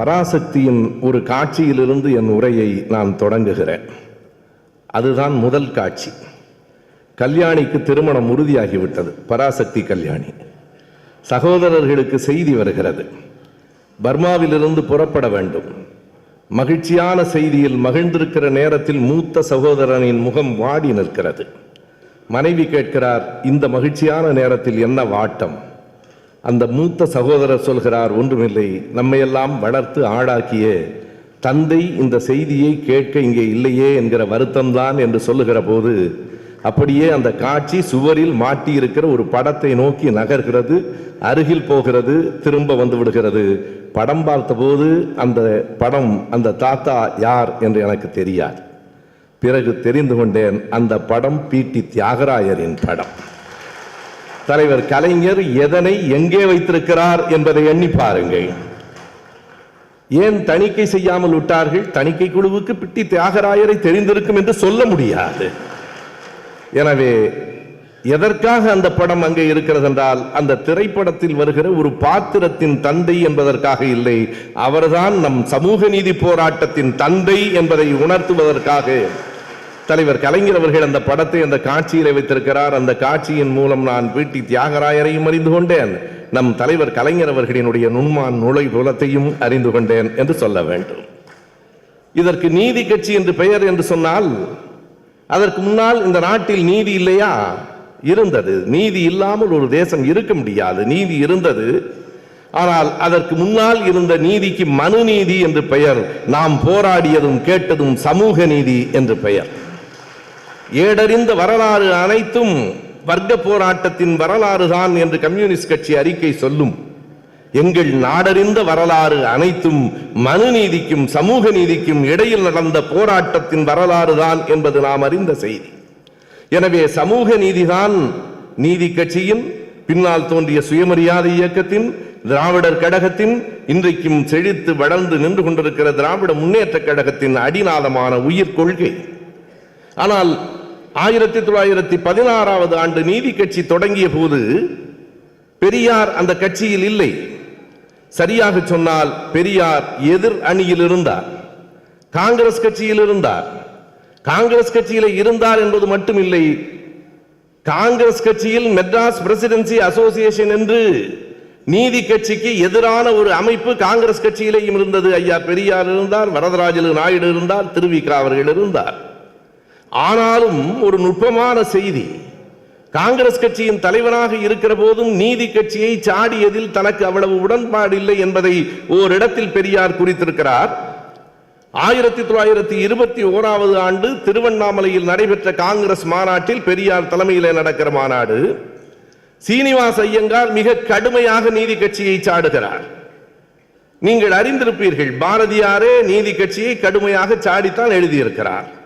பராசக்தியின் ஒரு காட்சியிலிருந்து என் உரையை நான் தொடங்குகிறேன். அதுதான் முதல் காட்சி. கல்யாணிக்கு திருமணம் உறுதியாகிவிட்டது. பராசக்தி கல்யாணி. சகோதரர்களுக்கு செய்தி வருகிறது. பர்மாவிலிருந்து புறப்பட வேண்டும். மகிழ்ச்சியான செய்தியில் மகிழ்ந்திருக்கிற நேரத்தில் மூத்த சகோதரனின் முகம் வாடி நிற்கிறது. மனைவி கேட்கிறார் இந்த மகிழ்ச்சியான நேரத்தில் என்ன வாட்டம்? அந்த மூத்த சகோதரர் சொல்கிறார் ஒன்றுமில்லை. நம்மையெல்லாம் வளர்த்து ஆளாக்கிய தந்தை இந்த செய்தியை கேட்க இங்கே இல்லையே என்கிற வருத்தம்தான் என்று சொல்லுகிற போது அப்படியே அந்த காட்சி சுவரில் மாட்டியிருக்கிற ஒரு படத்தை நோக்கி நகர்கிறது அருகில் போகிறது திரும்ப வந்து விடுகிறது. படம் பார்த்தபோது அந்த படம் அந்த தாத்தா யார் என்று எனக்கு தெரியாது. பிறகு தெரிந்து கொண்டேன் அந்த படம் பிடி தியாகராயரின் படம். தலைவர் கலைஞர் எதனை எங்கே வைத்திருக்கிறார் என்பதை எண்ணி பாருங்கள். ஏன் தணிக்கை செய்யாமல் விட்டார்கள்? தணிக்கை குழுவுக்கு பிட்டி தியாகராயரை தெரிந்திருக்கும் என்று சொல்ல முடியாது. எனவே எதற்காக அந்த படம் அங்கே இருக்கிறது என்றால் அந்த திரைப்படத்தில் வருகிற ஒரு பாத்திரத்தின் தந்தை என்பதற்காக இல்லை. அவர்தான் நம் சமூக நீதி போராட்டத்தின் தந்தை என்பதை உணர்த்துவதற்காக. தலைவர் கலைஞர் அவர்கள் அந்த படத்தை அந்த காட்சியில் வைத்திருக்கிறார். அந்த காட்சியின் மூலம் நான் வீட்டி தியாகராயரையும் அறிந்து கொண்டேன். நம் தலைவர் கலைஞர் அவர்களினுடைய நுண்மான் நுழை புலத்தையும் அறிந்து கொண்டேன் என்று சொல்ல வேண்டும். இதற்கு நீதி கட்சி என்று பெயர் என்று சொன்னால் அதற்கு முன்னால் இந்த நாட்டில் நீதி இல்லையா? இருந்தது. நீதி இல்லாமல் ஒரு தேசம் இருக்க முடியாது. நீதி இருந்தது. ஆனால் அதற்கு முன்னால் இருந்த நீதிக்கு மனு நீதி என்று பெயர் நாம் போராடியதும் கேட்டதும் சமூக நீதி என்று பெயர். ஏடறிந்த வரலாறு அனைத்தும் வர்க்க போராட்டத்தின் வரலாறு தான் என்று கம்யூனிஸ்ட் கட்சி அறிக்கை சொல்லும். எங்கள் நாடறிந்த வரலாறு அனைத்தும் மனு நீதிக்கும் சமூக நீதிக்கும் இடையில் நடந்த போராட்டத்தின் வரலாறு தான் என்பது நாம் அறிந்த செய்தி. எனவே சமூக நீதிதான் நீதி கட்சியின் பின்னால் தோன்றிய சுயமரியாதை இயக்கத்தின் திராவிடர் கழகத்தின் இன்றைக்கும் செழித்து வளர்ந்து நின்று கொண்டிருக்கிற திராவிட முன்னேற்ற கழகத்தின் அடிநாதமான உயிர் கொள்கை. ஆனால் ஆயிரத்தி தொள்ளாயிரத்தி பதினாறாவது ஆண்டு நீதி கட்சி தொடங்கிய போது பெரியார் அந்த கட்சியில் இல்லை. சரியாக சொன்னால் பெரியார் எதிர் அணியில் இருந்தார். காங்கிரஸ் கட்சியில் இருந்தார். காங்கிரஸ் கட்சியில் இருந்தார் என்பது மட்டுமில்லை காங்கிரஸ் கட்சியில் மெட்ராஸ் பிரசிடென்சி அசோசியேஷன் என்று நீதி கட்சிக்கு எதிரான ஒரு அமைப்பு காங்கிரஸ் கட்சியிலேயும் இருந்தது. ஐயா பெரியார் இருந்தார் வரதராஜலு நாயுடு இருந்தார் திருவிக்கா அவர்கள் இருந்தார். ஆனாலும் ஒரு நுட்பமான செய்தி. காங்கிரஸ் கட்சியின் தலைவராக இருக்கிற போதும் நீதி கட்சியை சாடியதில் தனக்கு அவ்வளவு உடன்பாடு இல்லை என்பதை ஓரிடத்தில் பெரியார் குறித்திருக்கிறார். ஆயிரத்தி தொள்ளாயிரத்தி இருபத்தி ஓராவது ஆண்டு திருவண்ணாமலையில் நடைபெற்ற காங்கிரஸ் மாநாட்டில் பெரியார் தலைமையில் நடக்கிற மாநாடு. சீனிவாஸ் ஐயங்கார் மிக கடுமையாக நீதி கட்சியை சாடுகிறார். நீங்கள் அறிந்திருப்பீர்கள் பாரதியாரே நீதி கட்சியை கடுமையாக சாடித்தான் எழுதியிருக்கிறார்.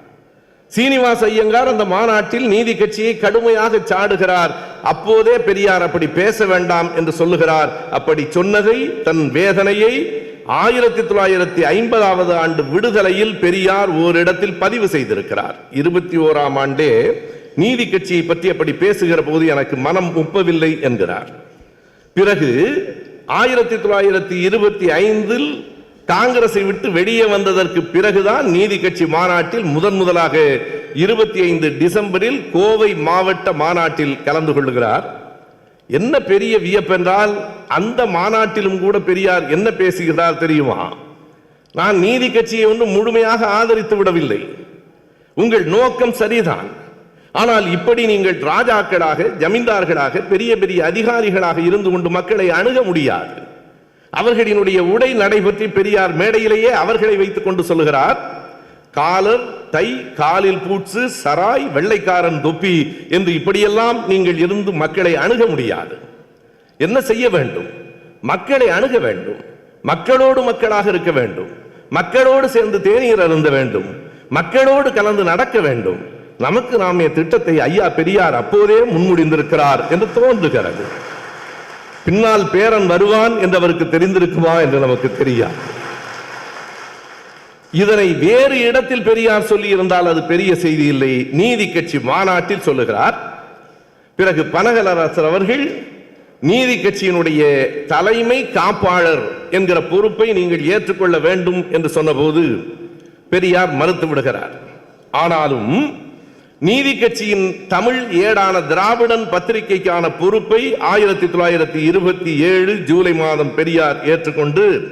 சீனிவாச ஐயங்கார் அந்த மாநாட்டில் நீதி கட்சியை கடுமையாக சாடுகிறார். அப்போதே பெரியார் அப்படி பேச வேண்டாம் என்று சொல்லுகிறார். அப்படி சொன்னதை தன் வேதனையை ஆயிரத்தி தொள்ளாயிரத்தி ஐம்பதாவது ஆண்டு விடுதலையில் பெரியார் ஓரிடத்தில் பதிவு செய்திருக்கிறார். இருபத்தி ஓராம் ஆண்டே நீதி கட்சியை பற்றி அப்படி பேசுகிற போது எனக்கு மனம் ஒப்பவில்லை என்கிறார். பிறகு ஆயிரத்தி தொள்ளாயிரத்தி இருபத்தி ஐந்தில் காங்கிரஸை விட்டு வெளியே வந்ததற்கு பிறகுதான் நீதி கட்சி மாநாட்டில் முதன் முதலாக இருபத்தி ஐந்து டிசம்பரில் கோவை மாவட்ட மாநாட்டில் கலந்து கொள்கிறார். என்ன பெரிய வியப்பென்றால் அந்த மாநாட்டிலும் கூட பெரியார் என்ன பேசுகிறார் தெரியுமா? நான் நீதி கட்சியை ஒன்று முழுமையாக ஆதரித்து விடவில்லை. உங்கள் நோக்கம் சரிதான். ஆனால் இப்படி நீங்கள் ராஜாக்களாக ஜமீன்தார்களாக பெரிய பெரிய அதிகாரிகளாக இருந்து கொண்டு மக்களை அணுக முடியாது. அவர்களினுடைய உடை நடை பற்றி பெரியார் மேடையிலேயே அவர்களை வைத்துக் கொண்டு சொல்லுகிறார் காலர் டை காலில் பூட்சு சராய் வெள்ளைக்காரன் தொப்பி என்று இப்படியெல்லாம் நீங்கள் இருந்து மக்களை அணுக முடியாது. என்ன செய்ய வேண்டும்? மக்களை அணுக வேண்டும். மக்களோடு மக்களாக இருக்க வேண்டும். மக்களோடு சேர்ந்து தேநீர் அருந்த வேண்டும். மக்களோடு கலந்து நடக்க வேண்டும். நமக்கு நாமே திட்டத்தை ஐயா பெரியார் அப்போதே முன்முடிந்திருக்கிறார் என்று தோன்றுகிறது. பின்னால் பேரன் வருவான் என்று அவருக்கு தெரிந்திருக்குமா என்று நமக்கு தெரியாது இதனை வேறு இடத்தில் பெரியார் சொல்லி இருந்தால் அது பெரிய செய்தி இல்லை. நீதி கட்சி மாநாட்டில் சொல்லுகிறார். பிறகு பனகலரசர் அவர்கள் நீதி கட்சியினுடைய தலைமை காப்பாளர் என்கிற பொறுப்பை நீங்கள் ஏற்றுக்கொள்ள வேண்டும் என்று சொன்னபோது பெரியார் மறுத்து விடுகிறார். ஆனாலும் நீதி கட்சியின் தமிழ் ஏடான திராவிடன் பத்திரிகைக்கான பொறுப்பை ஆயிரத்தி தொள்ளாயிரத்தி இருபத்தி ஏழு ஜூலை மாதம் பெரியார் ஏற்றுக்கொண்டு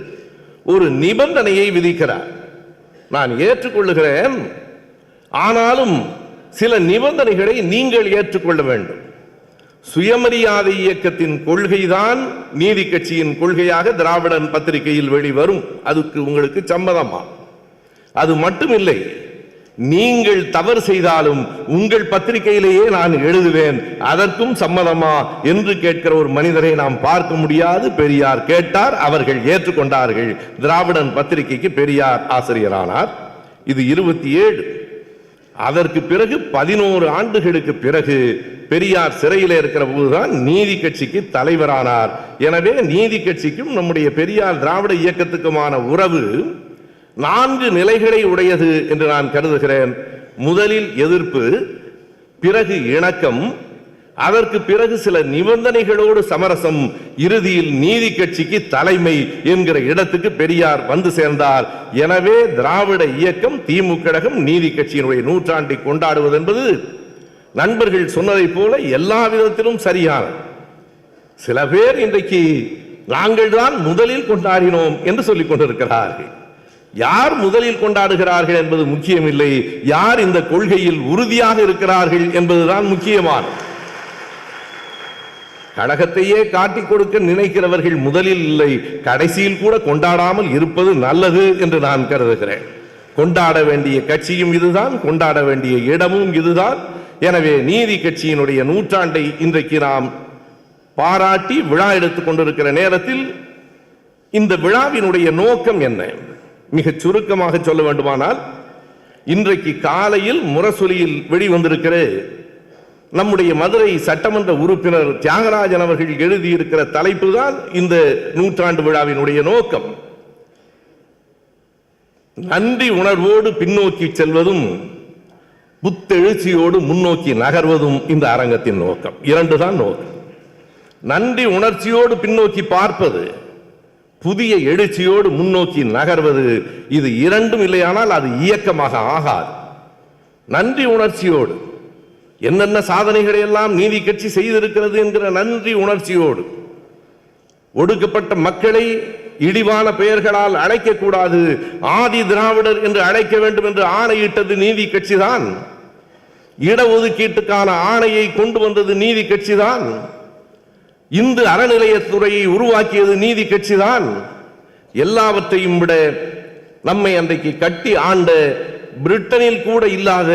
ஒரு நிபந்தனையை விதிக்கிறார். நான் ஏற்றுக்கொள்ளுகிறேன். ஆனாலும் சில நிபந்தனைகளை நீங்கள் ஏற்றுக்கொள்ள வேண்டும். சுயமரியாதை இயக்கத்தின் கொள்கைதான் நீதி கட்சியின் கொள்கையாக திராவிடன் பத்திரிகையில் வெளிவரும். அதுக்கு உங்களுக்கு சம்மதமா? அது மட்டுமில்லை. நீங்கள் தவறு செய்தாலும் உங்கள் பத்திரிகையிலேயே நான் எழுதுவேன். அதற்கும் சம்மதமா? என்று கேட்கிற ஒரு மனிதரை நாம் பார்க்க முடியாது. பெரியார் கேட்டார் அவர்கள் ஏற்றுக்கொண்டார்கள். திராவிடன் பத்திரிகைக்கு பெரியார் ஆசிரியரானார். இது இருபத்தி ஏழு. அதற்கு பிறகு பதினோரு ஆண்டுகளுக்கு பிறகு பெரியார் சிறையில் இருக்கிற போதுதான் நீதி கட்சிக்கு தலைவரானார். எனவே நீதி கட்சிக்கும் நம்முடைய பெரியார் திராவிட இயக்கத்துக்குமான உறவு நான்கு நிலைகளை உடையது என்று நான் கருதுகிறேன். முதலில் எதிர்ப்பு பிறகு இணக்கம் அதற்கு பிறகு சில நிபந்தனைகளோடு சமரசம் இறுதியில் நீதி கட்சிக்கு தலைமை என்கிற இடத்துக்கு பெரியார் வந்து சேர்ந்தார். எனவே திராவிட இயக்கம் திமுக கழகம் நீதி கட்சியினுடைய நூற்றாண்டை கொண்டாடுவது என்பது நண்பர்கள் சொன்னதைப் போல எல்லா விதத்திலும் சரியான சில பேர் இன்றைக்கு நாங்கள் தான் முதலில் கொண்டாடினோம் என்று சொல்லிக் கொண்டிருக்கிறார்கள். யார் முதலில் கொண்டாடுகிறார்கள் என்பது முக்கியமில்லை. யார் இந்த கொள்கையில் உறுதியாக இருக்கிறார்கள் என்பதுதான் முக்கியமான கழகத்தையே காட்டிக் கொடுக்க நினைக்கிறவர்கள் முதலில் இல்லை. கடைசியில் கூட கொண்டாடாமல் இருப்பது நல்லது என்று நான் கருதுகிறேன். கொண்டாட வேண்டிய கட்சியும் இதுதான் கொண்டாட வேண்டிய இடமும் இதுதான். எனவே நீதி கட்சியினுடைய நூற்றாண்டை இன்றைக்கு நாம் பாராட்டி விழா எடுத்துக் கொண்டிருக்கிற நேரத்தில் இந்த விழாவினுடைய நோக்கம் என்ன? மிகச் சுருக்கமாக சொல்ல வேண்டுமானால் இன்றைக்கு காலையில் முரசொலியில் வெளிவந்திருக்கிற நம்முடைய மதுரை சட்டமன்ற உறுப்பினர் தியாகராஜன் அவர்கள் எழுதியிருக்கிற தலைப்பு தான் இந்த நூற்றாண்டு விழாவினுடைய நோக்கம். நன்றி உணர்வோடு பின்னோக்கி செல்வதும் புத்தெழுச்சியோடு முன்னோக்கி நகர்வதும் இந்த அரங்கத்தின் நோக்கம். இரண்டு தான் நோக்கம். நன்றி உணர்ச்சியோடு பின்னோக்கி பார்ப்பது புதிய எழுச்சியோடு முன்னோக்கி நகர்வது இது இரண்டும் இல்லையானால் அது இயக்கமாக ஆகாது. நன்றி உணர்ச்சியோடு. என்னென்ன சாதனைகளை எல்லாம் நீதி கட்சி செய்திருக்கிறது என்கிற நன்றி உணர்ச்சியோடு. ஒடுக்கப்பட்ட மக்களை இழிவான பெயர்களால் அழைக்கக்கூடாது. ஆதி திராவிடர் என்று அழைக்க வேண்டும் என்று ஆணையிட்டது நீதி கட்சிதான். இடஒதுக்கீட்டுக்கான ஆணையை கொண்டு வந்தது நீதி கட்சிதான். இந்து அறநிலையத்துறையை உருவாக்கியது நீதி கட்சிதான். எல்லாவற்றையும் விட நம்மை அன்றைக்கு கட்டி ஆண்ட பிரிட்டனில் கூட இல்லாத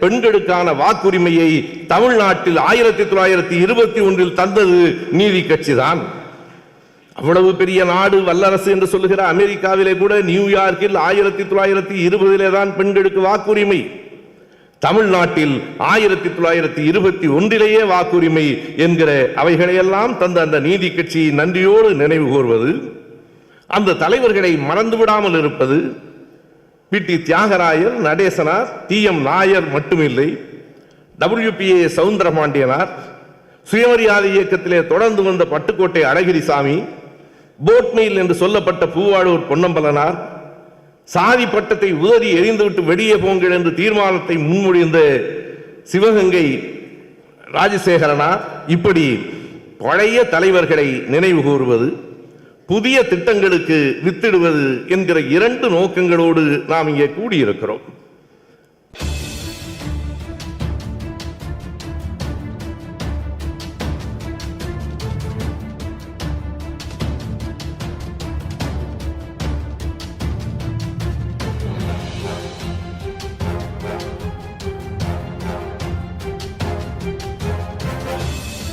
பெண்களுக்கான வாக்குரிமையை தமிழ்நாட்டில் ஆயிரத்தி தொள்ளாயிரத்தி இருபத்தி ஒன்றில் தந்தது நீதி கட்சிதான். அவ்வளவு பெரிய நாடு வல்லரசு என்று சொல்லுகிற அமெரிக்காவிலே கூட நியூயார்க்கில் ஆயிரத்தி தொள்ளாயிரத்தி இருபதிலே தான் பெண்களுக்கு வாக்குரிமை. தமிழ்நாட்டில் ஆயிரத்தி தொள்ளாயிரத்தி இருபத்தி ஒன்றிலேயே வாக்குரிமை என்கிற அவைகளையெல்லாம் தந்த அந்த நீதி கட்சி நன்றியோடு நினைவு கூர்வது அந்த தலைவர்களை மறந்து விடாமல் இருப்பது P. T. Thiyagarayar Natesanar T. M. Nair மட்டுமில்லை டபிள்யூபிஏ சவுந்தரபாண்டியனார் சுயமரியாதை இயக்கத்திலே தொடர்ந்து வந்த பட்டுக்கோட்டை அழகிரிசாமி போட்மெயில் என்று சொல்லப்பட்ட பூவாளூர் பொன்னம்பலனார் சாதி பட்டத்தை உதறி எரிந்துவிட்டு வெளியே போங்கள் என்று தீர்மானத்தை முன்மொழிந்த சிவகங்கை ராஜசேகரனா இப்படி பழைய தலைவர்களை நினைவு கூறுவது புதிய திட்டங்களுக்கு வித்திடுவது என்கிற இரண்டு நோக்கங்களோடு நாம் இங்கே கூடியிருக்கிறோம்.